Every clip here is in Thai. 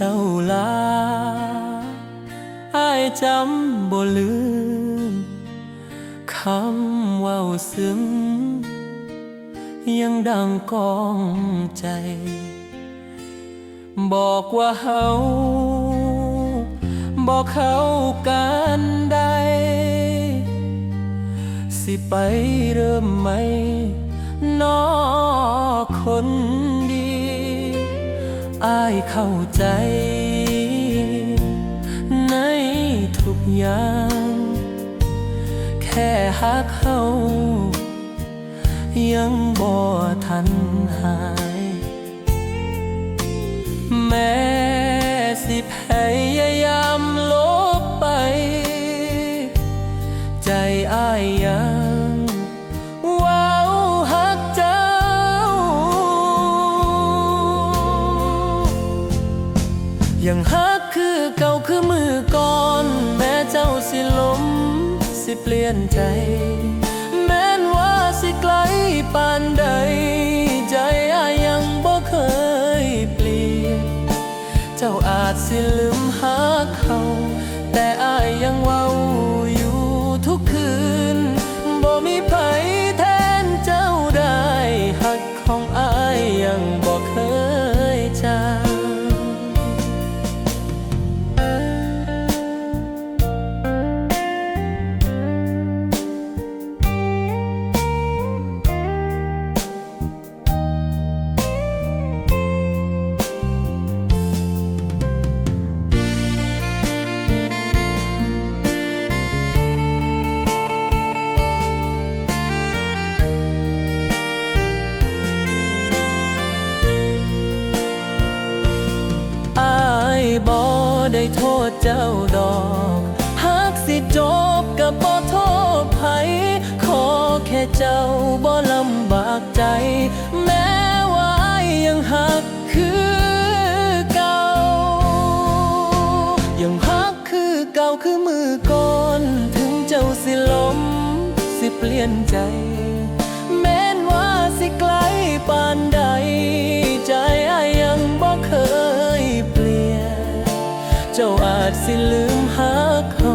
เจ้าลาอายจำบ่ลืม คำว่าซึ้ง ยังดังกองใจ บอกว่าเฮาบอกเขากันได้สิไปเริ่มไหมนอคน อายเข้าใจ ในทุกอย่าง แค่หักเขายังบ่ทันหาย แม้สิพ ยังฮักคือเก่าคือมือก่อน แม้เจ้าสิลมสิเปลี่ยนใจ แม้นว่าสิไกลปานใด ใจอายยังบ่เคยเปลี่ยน เจ้าอาจสิลื บ่ได้โทษเจ้าดอกหากสิจบกับบ่โทษไผขอแค่เจ้าบ่ลำบากใจ แม้ว่ายังหักคือเก่า ยังหักคือเก่าคือมือก่อนถึงเจ้าสิล้มสิเปลี่ยนใจ แม้นว่าสิไกลปานใด จสิลืมหาเขา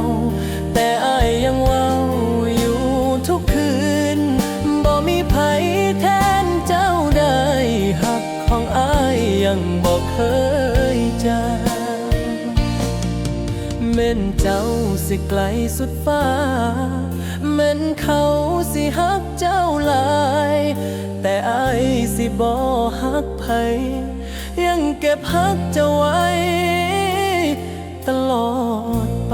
แต่อายยังเว้าอยู่ทุกคืน บ่มีไผแทนเจ้าได้หักของอายยังบ่เคยจางแม่นเจ้าสิไกลสุดฟ้าแม่นเขาสิฮักเจ้าหลาย แต่อายสิบ่ฮักไผยังเก็บฮักเจ้าไว้ ตลอดไป